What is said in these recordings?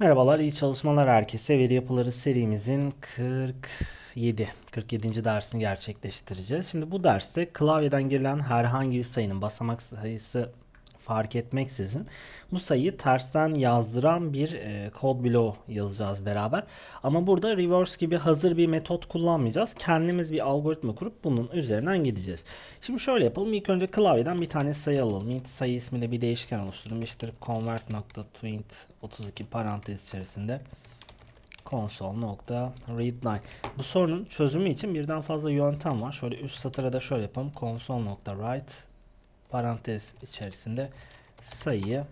Merhabalar, iyi çalışmalar herkese. Veri yapıları serimizin 47, 47. dersini gerçekleştireceğiz. Şimdi bu derste klavyeden girilen herhangi bir sayının basamak sayısı fark etmeksizin bu sayıyı tersten yazdıran bir e, kod bloğu yazacağız beraber. Ama burada reverse gibi hazır bir metot kullanmayacağız. Kendimiz bir algoritma kurup bunun üzerinden gideceğiz. Şimdi şöyle yapalım. İlk önce klavyeden bir tane sayı alalım. int sayı isminde bir değişken oluşturalım. İşte convert.toInt 32 parantez içerisinde console.readline. Bu sorunun çözümü için birden fazla yöntem var. Şöyle üst satıra da şöyle yapalım. console.write parantez içerisinde sayıyı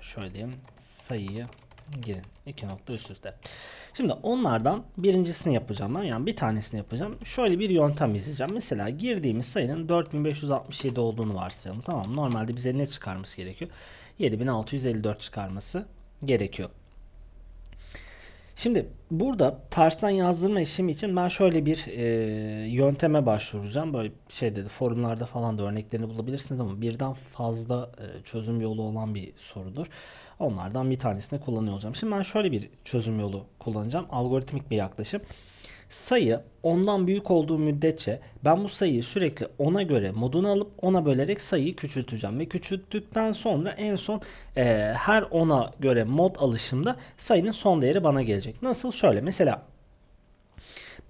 şöyle diyeyim sayıyı girin. iki nokta üst üste. Şimdi onlardan birincisini yapacağım ben. Yani bir tanesini yapacağım. Şöyle bir yöntem izleyeceğim. Mesela girdiğimiz sayının 4567 olduğunu varsayalım. Tamam Normalde bize ne çıkarması gerekiyor? 7654 çıkarması gerekiyor. Şimdi burada tersten yazdırma işlemi için ben şöyle bir e, yönteme başvuracağım. Böyle şey dedi forumlarda falan da örneklerini bulabilirsiniz ama birden fazla e, çözüm yolu olan bir sorudur. Onlardan bir tanesini kullanıyor olacağım. Şimdi ben şöyle bir çözüm yolu kullanacağım. Algoritmik bir yaklaşım. Sayı ondan büyük olduğu müddetçe ben bu sayıyı sürekli ona göre modunu alıp ona bölerek sayıyı küçülteceğim. Ve küçülttükten sonra en son e, her ona göre mod alışımda sayının son değeri bana gelecek. Nasıl? Şöyle mesela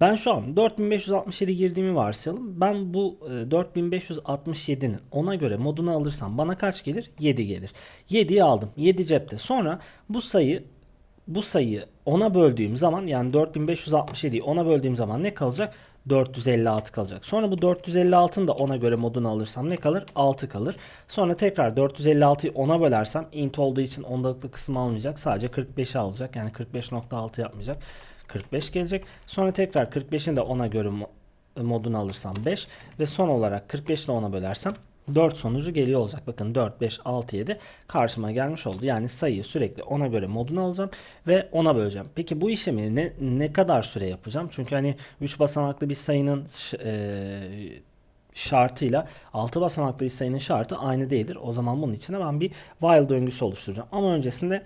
ben şu an 4567 girdiğimi varsayalım. Ben bu e, 4567'nin ona göre modunu alırsam bana kaç gelir? 7 gelir. 7'yi aldım. 7 cepte. Sonra bu sayı bu sayıyı 10'a böldüğüm zaman yani 4567'yi 10'a böldüğüm zaman ne kalacak? 456 kalacak. Sonra bu 456'ın da 10'a göre modunu alırsam ne kalır? 6 kalır. Sonra tekrar 456'yı 10'a bölersem int olduğu için ondalıklı kısmı almayacak. Sadece 45'i alacak. Yani 45.6 yapmayacak. 45 gelecek. Sonra tekrar 45'in de 10'a göre mo- modunu alırsam 5 ve son olarak 45 ile 10'a bölersem 4 sonucu geliyor olacak. Bakın 4, 5, 6, 7 karşıma gelmiş oldu. Yani sayıyı sürekli ona göre modunu alacağım ve ona böleceğim. Peki bu işlemi ne, ne kadar süre yapacağım? Çünkü hani 3 basamaklı bir sayının eee, şartıyla 6 basamaklı bir sayının şartı aynı değildir. O zaman bunun içine ben bir while döngüsü oluşturacağım. Ama öncesinde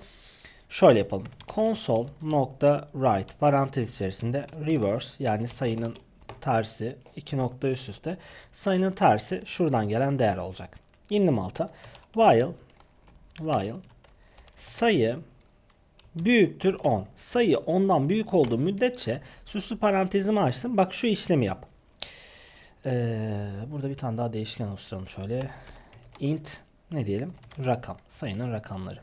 şöyle yapalım. console.write parantez içerisinde reverse yani sayının tersi iki nokta üst üste sayının tersi şuradan gelen değer olacak. İndim alta. While while sayı büyüktür 10. Sayı 10'dan büyük olduğu müddetçe süslü parantezimi açtım. Bak şu işlemi yap. Ee, burada bir tane daha değişken oluşturalım şöyle. int ne diyelim? Rakam. Sayının rakamları.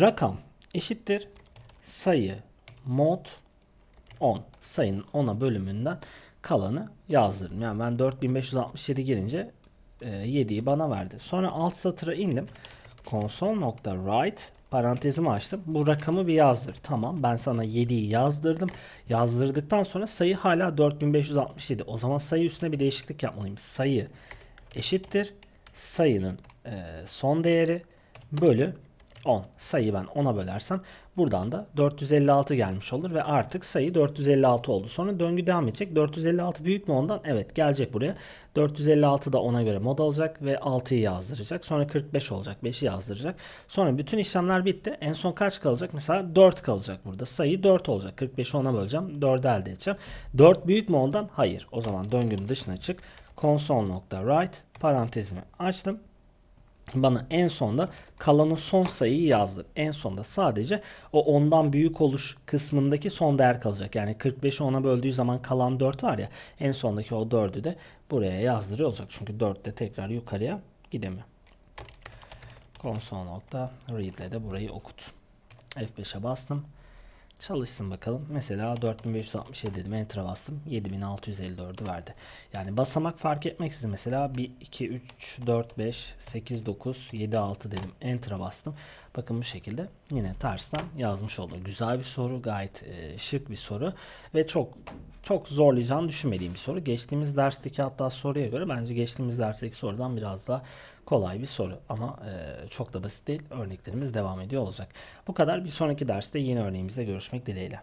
Rakam eşittir sayı mod 10. Sayının 10'a bölümünden kalanı yazdırdım. Yani ben 4567 girince e, 7'yi bana verdi. Sonra alt satıra indim. console.write parantezimi açtım. Bu rakamı bir yazdır. Tamam ben sana 7'yi yazdırdım. Yazdırdıktan sonra sayı hala 4567. O zaman sayı üstüne bir değişiklik yapmalıyım. Sayı eşittir. Sayının e, son değeri bölü 10. Sayıyı ben 10'a bölersem buradan da 456 gelmiş olur ve artık sayı 456 oldu. Sonra döngü devam edecek. 456 büyük mü ondan? Evet gelecek buraya. 456 da ona göre mod alacak ve 6'yı yazdıracak. Sonra 45 olacak. 5'i yazdıracak. Sonra bütün işlemler bitti. En son kaç kalacak? Mesela 4 kalacak burada. Sayı 4 olacak. 45'i 10'a böleceğim. 4'ü elde edeceğim. 4 büyük mü ondan? Hayır. O zaman döngünün dışına çık. console.write parantezimi açtım bana en sonda kalanın son sayıyı yazdır. En sonda sadece o ondan büyük oluş kısmındaki son değer kalacak. Yani 45'i 10'a böldüğü zaman kalan 4 var ya en sondaki o 4'ü de buraya yazdırıyor olacak. Çünkü 4 de tekrar yukarıya gidemiyor. Console.read ile de burayı okut. F5'e bastım. Çalışsın bakalım. Mesela 4567 dedim. Enter'a bastım. 7654'ü verdi. Yani basamak fark etmeksizin mesela 1, 2, 3, 4, 5, 8, 9, 7, 6 dedim. Enter'a bastım. Bakın bu şekilde yine tersten yazmış oldu. Güzel bir soru. Gayet e, şık bir soru. Ve çok çok zorlayacağını düşünmediğim bir soru. Geçtiğimiz dersteki hatta soruya göre bence geçtiğimiz dersteki sorudan biraz daha kolay bir soru. Ama e, çok da basit değil. Örneklerimiz devam ediyor olacak. Bu kadar. Bir sonraki derste yeni örneğimizle görüşmek dileğiyle.